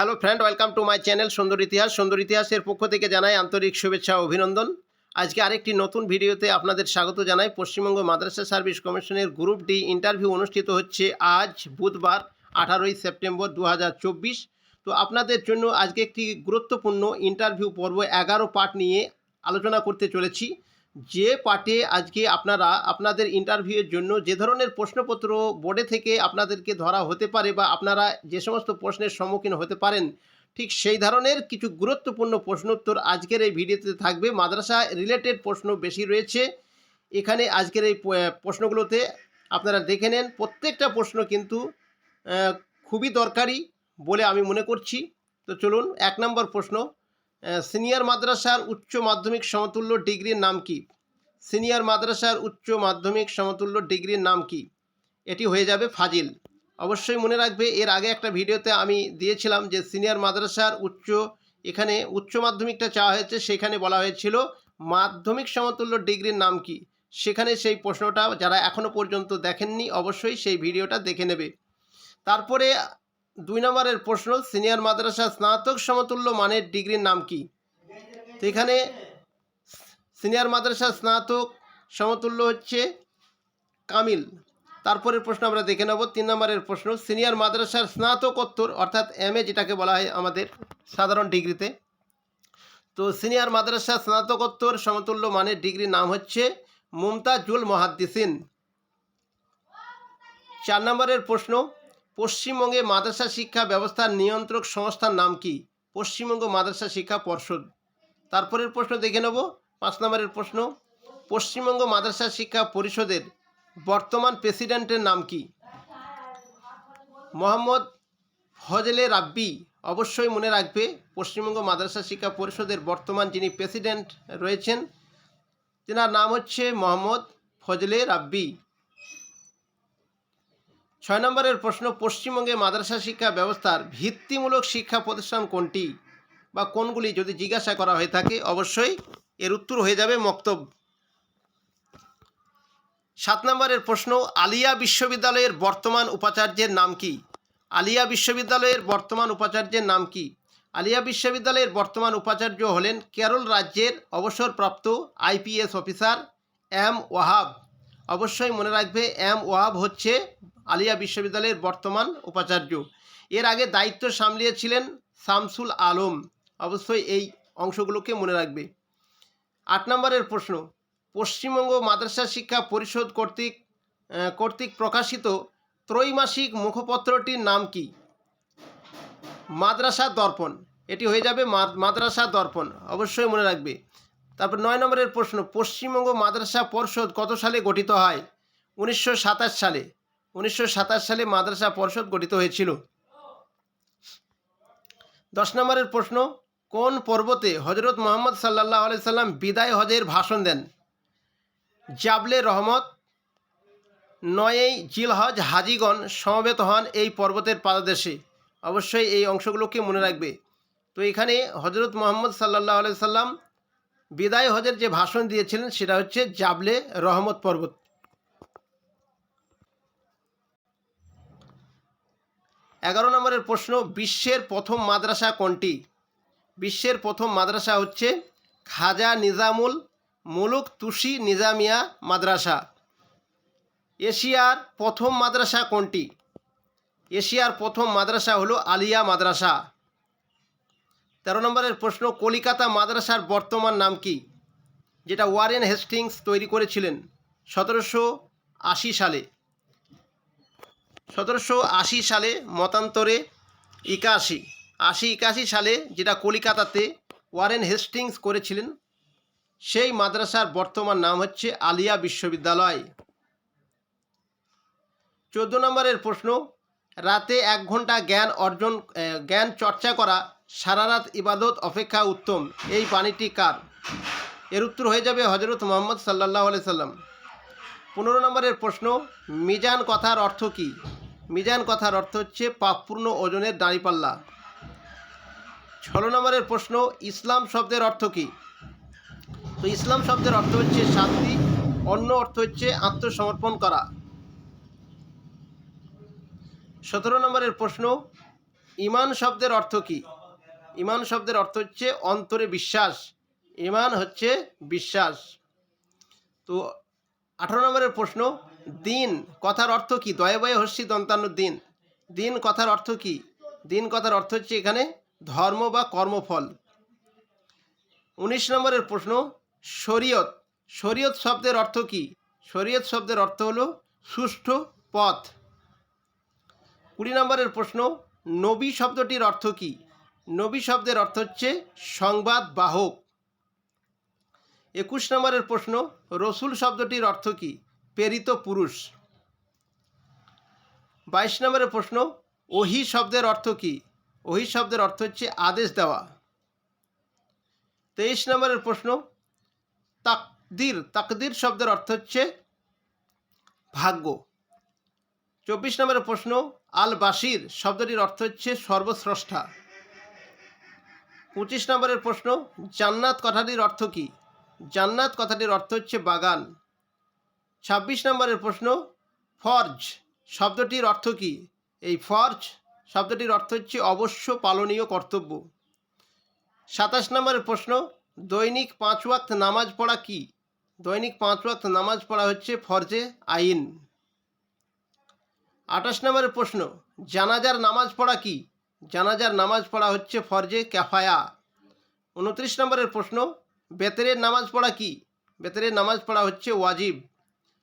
Hello friend, welcome to my channel সুন্দর ইতিহাস। সুন্দর ইতিহাসের পক্ষ থেকে জানাই আন্তরিক শুভেচ্ছা, অভিনন্দন। আজকে আরেকটি নতুন ভিডিওতে আপনাদের স্বাগত জানাই। পশ্চিমবঙ্গ মাদ্রাসা সার্ভিস কমিশনের গ্রুপ ডি ইন্টারভিউ অনুষ্ঠিত হচ্ছে আজ, বুধবার, আঠারোই সেপ্টেম্বর দু হাজার চব্বিশ। তো আপনাদের জন্য আজকে একটি গুরুত্বপূর্ণ ইন্টারভিউ পর্ব এগারো পার্ট নিয়ে আলোচনা করতে চলেছি। যে পার্টে আজকে আপনারা, আপনাদের ইন্টারভিউয়ের জন্য যে ধরনের প্রশ্নপত্র বোর্ডে থেকে আপনাদেরকে ধরা হতে পারে বা আপনারা যে সমস্ত প্রশ্নের সম্মুখীন হতে পারেন, ঠিক সেই ধরনের কিছু গুরুত্বপূর্ণ প্রশ্নোত্তর আজকের এই ভিডিওতে থাকবে। মাদ্রাসা রিলেটেড প্রশ্ন বেশি রয়েছে। এখানে আজকের এই প্রশ্নগুলোতে আপনারা দেখে নেন। প্রত্যেকটা প্রশ্ন কিন্তু খুবই দরকারি বলে আমি মনে করছি। তো চলুন, এক নম্বর প্রশ্ন। সিনিয়র মাদ্রাসার উচ্চ মাধ্যমিক সমতুল্য ডিগ্রির নাম কি? সিনিয়র মাদ্রাসার উচ্চ মাধ্যমিক সমতুল্য ডিগ্রির নাম কি? এটি হয়ে যাবে ফাজিল। অবশ্যই মনে রাখবে, এর আগে একটা ভিডিওতে আমি দিয়েছিলাম যে সিনিয়র মাদ্রাসার উচ্চ, এখানে উচ্চ মাধ্যমিকটা চাওয়া হয়েছে, সেখানে বলা হয়েছিল মাধ্যমিক সমতুল্য ডিগ্রির নাম কি? সেখানে সেই প্রশ্নটা যারা এখনও পর্যন্ত দেখেননি, অবশ্যই সেই ভিডিওটা দেখে নেবে। তারপরে দুই নম্বরের প্রশ্ন, সিনিয়র মাদ্রাসা স্নাতক সমতুল্য মানের ডিগ্রির নাম কি? তো এখানে সিনিয়র মাদ্রাসা স্নাতক সমতুল্য হচ্ছে কামিল। তারপরের প্রশ্ন আমরা দেখে নেব, তিন নম্বরের প্রশ্ন, সিনিয়র মাদ্রাসার স্নাতকোত্তর অর্থাৎ এম এ যেটাকে বলা হয় আমাদের সাধারণ ডিগ্রিতে, তো সিনিয়র মাদ্রাসা স্নাতকোত্তর সমতুল্য মানের ডিগ্রির নাম হচ্ছে মুমতাজুল মহাদ্দিসিন। চার নম্বরের প্রশ্ন পশ্চিমবঙ্গে মাদ্রাসা শিক্ষা ব্যবস্থার নিয়ন্ত্রক সংস্থার নাম কি? পশ্চিমবঙ্গ মাদ্রাসা শিক্ষা পর্ষদ। তারপরের প্রশ্ন দেখে নেব। পাঁচ নম্বরের প্রশ্ন। পশ্চিমবঙ্গ মাদ্রাসা শিক্ষা পরিষদের বর্তমান প্রেসিডেন্টের নাম কি? মোহাম্মদ ফজলে রাব্বি। অবশ্যই মনে রাখবে, পশ্চিমবঙ্গ মাদ্রাসা শিক্ষা পরিষদের বর্তমান যিনি প্রেসিডেন্ট রয়েছেন, তেনার নাম হচ্ছে মোহাম্মদ ফজলে রাব্বি। ছয় নম্বরের প্রশ্ন, পশ্চিমবঙ্গে মাদ্রাসা শিক্ষা ব্যবস্থার ভিত্তিমূলক শিক্ষা প্রতিষ্ঠান কোনটি বা কোনগুলি যদি জিজ্ঞাসা করা হয়ে থাকে, অবশ্যই এর উত্তর হয়ে যাবে মক্তব সাত নম্বরের প্রশ্ন, আলিয়া বিশ্ববিদ্যালয়ের বর্তমান উপাচার্যের নাম কি? আলিয়া বিশ্ববিদ্যালয়ের বর্তমান উপাচার্যের নাম কি? আলিয়া বিশ্ববিদ্যালয়ের বর্তমান উপাচার্য হলেন কেরল রাজ্যের অবসরপ্রাপ্ত আইপিএস অফিসার এম ওয়াহাব। অবশ্যই মনে রাখবে, এম ওয়াহাব হচ্ছে আলিয়া বিশ্ববিদ্যালয়ের বর্তমান উপাচার্য। এর আগে দায়িত্ব সামলিয়েছিলেন শামসুল আলম। অবশ্যই এই অংশগুলোকে মনে রাখবে। আট নম্বরের প্রশ্ন, পশ্চিমবঙ্গ মাদ্রাসা শিক্ষা পরিষদ কর্তৃক কর্তৃক প্রকাশিত ত্রৈমাসিক মুখপত্রটির নাম কি? মাদ্রাসা দর্পণ। এটি হয়ে যাবে মাদ্রাসা দর্পণ। অবশ্যই মনে রাখবে। তারপর নয় নম্বরের প্রশ্ন, পশ্চিমবঙ্গ মাদ্রাসা পর্ষদ কত সালে গঠিত হয়? উনিশশো সাতাশ সালে। উনিশশো সাতাশ সালে মাদ্রাসা পর্ষদ গঠিত হয়েছিল। দশ নম্বরের প্রশ্ন, কোন পর্বতে হজরত মোহাম্মদ সাল্লাহ আলি সাল্লাম বিদায় হজের ভাষণ দেন? জাবলে রহমত নয়ই জিলহজ, হাজিগণ সমবেত হন এই পর্বতের পাদদেশে। অবশ্যই এই অংশগুলোকে মনে রাখবে। তো এখানে হজরত মোহাম্মদ সাল্লাহ আলি সাল্লাম বিদায় হজের যে ভাষণ দিয়েছিলেন, সেটা হচ্ছে জাবলে রহমত পর্বত। এগারো নম্বরের প্রশ্ন, বিশ্বের প্রথম মাদ্রাসা কোনটি? বিশ্বের প্রথম মাদ্রাসা হচ্ছে খাজা নিজামুল মুলুক তুষি নিজামিয়া মাদ্রাসা। এশিয়ার প্রথম মাদ্রাসা কোনটি? এশিয়ার প্রথম মাদ্রাসা হলো আলিয়া মাদ্রাসা। তেরো নম্বরের প্রশ্ন, কলিকাতা মাদ্রাসার বর্তমান নাম কি? যেটা ওয়ারেন হেস্টিংস তৈরি করেছিলেন সতেরোশো আশি সালে। সতেরোশো আশি সালে মতান্তরে একাশি, আশি একাশি সালে যেটা কলিকাতাতে ওয়ারেন হেস্টিংস করেছিলেন, সেই মাদ্রাসার বর্তমান নাম হচ্ছে আলিয়া বিশ্ববিদ্যালয়। চোদ্দ নম্বরের প্রশ্ন, রাতে এক ঘণ্টা জ্ঞান অর্জন জ্ঞান চর্চা করা সারা রাত ইবাদত অপেক্ষা উত্তম, এই বাণীটি কার? এর উত্তর হয়ে যাবে হজরত মোহাম্মদ সাল্লাহ আলি সাল্লাম। পনেরো নম্বরের প্রশ্ন, মিজান কথার অর্থ কী? মিজান কথার অর্থ হচ্ছে পাপপূর্ণ ওজনের দাঁড়িপাল্লা। ষোলো নম্বরের প্রশ্ন, ইসলাম শব্দের অর্থ কী? তো ইসলাম শব্দের অর্থ হচ্ছে শান্তি, অন্য অর্থ হচ্ছে আত্মসমর্পণ করা। সতেরো নম্বরের প্রশ্ন, ইমান শব্দের অর্থ কি? ইমান শব্দের অর্থ হচ্ছে অন্তরে বিশ্বাস। ইমান হচ্ছে বিশ্বাস। তো আঠারো নম্বরের প্রশ্ন দিন কথার অর্থ কি? দয়ে বয়ে দন্তান্ন দিন। দিন কথার অর্থ কি? দিন কথার অর্থ হচ্ছে এখানে ধর্ম বা কর্মফল। উনিশ নম্বরের প্রশ্ন, শরীয়ত। শরীয়ত শব্দের অর্থ কি? শরীয়ত শব্দের অর্থ হলো সুষ্ঠু পথ। কুড়ি নম্বরের প্রশ্ন, নবী শব্দটির অর্থ কি? নবী শব্দের অর্থ হচ্ছে সংবাদ বাহক। একুশ নম্বরের প্রশ্ন, রসুল শব্দটির অর্থ কি? প্রেরিত পুরুষ। বাইশ নম্বরের প্রশ্ন, ওহি শব্দের অর্থ কি? ওহি শব্দের অর্থ হচ্ছে আদেশ দেওয়া। তেইশ নম্বরের প্রশ্ন, তাকদির তাকদির শব্দের অর্থ হচ্ছে ভাগ্য। চব্বিশ নম্বরের প্রশ্ন আল বাসির শব্দটির অর্থ হচ্ছে সর্বস্রষ্টা। পঁচিশ নম্বরের প্রশ্ন, জান্নাত কথাটির অর্থ কী? জান্নাত কথাটির অর্থ হচ্ছে বাগান। ছাব্বিশ নম্বরের প্রশ্ন, ফর্জ শব্দটির অর্থ কী? এই ফর্জ শব্দটির অর্থ হচ্ছে অবশ্য পালনীয় কর্তব্য। সাতাশ নম্বরের প্রশ্ন, দৈনিক পাঁচ ওয়াক্ত নামাজ পড়া কি? দৈনিক পাঁচ ওয়াক্ত নামাজ পড়া হচ্ছে ফরজে আইন। আঠাশ নম্বরের প্রশ্ন, জানাজার নামাজ পড়া কি? জানাজার নামাজ পড়া হচ্ছে ফরজে ক্যাফায়া উনত্রিশ নম্বরের প্রশ্ন, বেতরের নামাজ পড়া কি? বেতরের নামাজ পড়া হচ্ছে ওয়াজিব।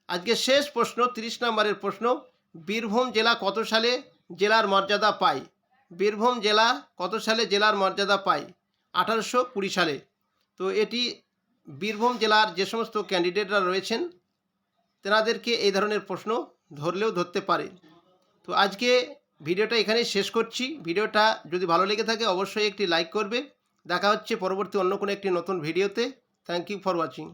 আজকে শেষ প্রশ্ন, তিরিশ নম্বরের প্রশ্ন, বীরভূম জেলা কত সালে জেলার মর্যাদা পায়? বীরভূম জেলা কত সালে জেলার মর্যাদা পায়? আঠারোশো কুড়ি সালে। তো এটি বীরভূম জেলার যে সমস্ত ক্যান্ডিডেটরা রয়েছেন, তেনাদেরকে এই ধরনের প্রশ্ন ধরলেও ধরতে পারে। তো আজকে ভিডিওটা এখানেই শেষ করছি। ভিডিওটা যদি ভালো লেগে থাকে, অবশ্যই একটি লাইক করবে। দেখা হচ্ছে পরবর্তী অন্য কোনো একটি নতুন ভিডিওতে। Thank you for watching